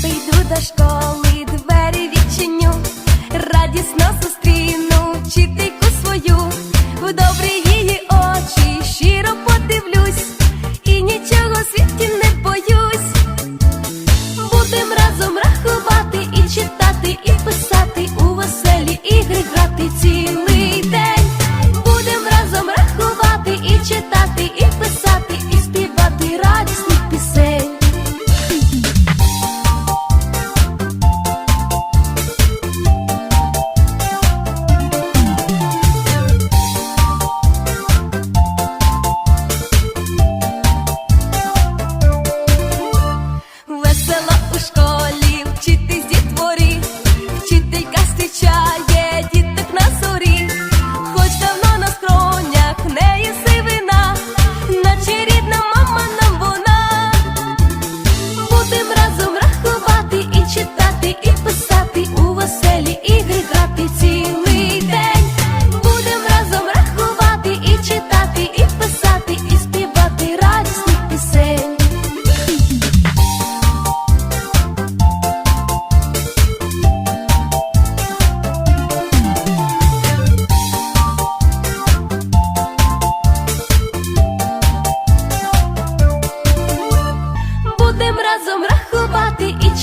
прийду до школи, двері відчиню, радісно зустріну вчительку свою, в добрі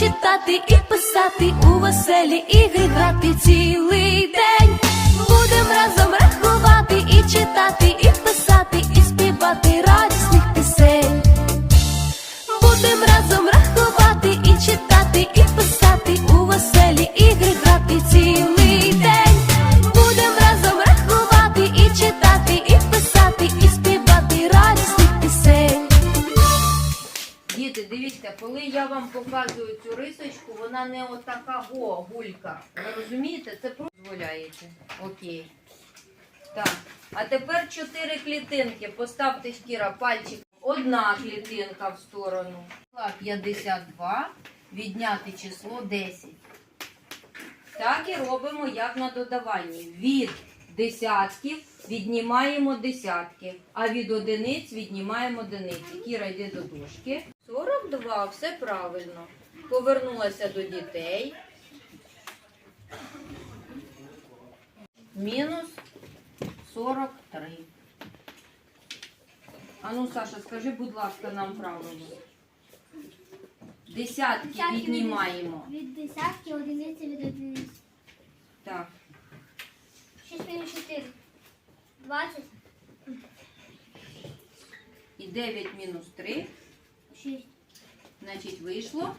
читати, і писати у веселі ігри грати цілий день. Будем разом рахувати і читати, я вам показую цю рисочку, вона не отака го, гулька. Ви розумієте? Це просто дозволяєте. Окей. Так. А тепер чотири клітинки. Поставте шкіра пальчик. Одна клітинка в сторону. 52. Відняти число 10. Так і робимо, як на додаванні. Від десятків віднімаємо десятки, а від одиниць віднімаємо одиниці. Кіра йде до дошки. 42, все правильно. Повернулася до дітей. Мінус 43. Ану, Саша, скажи, будь ласка, нам правильно. Десятки Десятки віднімаємо. Від десятки одиниці від одиниці. Так. 6 мінус 4. 20. І 9 мінус 3. 6. Значить, вийшло.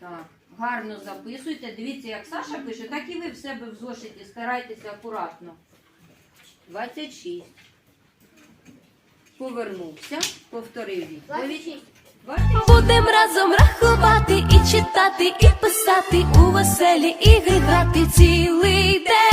Так. Гарно записуйте. Дивіться, як Саша пише, так і ви в себе в зошиті старайтеся акуратно. 26. Повернувся, повторив відповідь. 26. 26. Будем разом рахувати і читати, і писати у веселі ігри грати цілий день.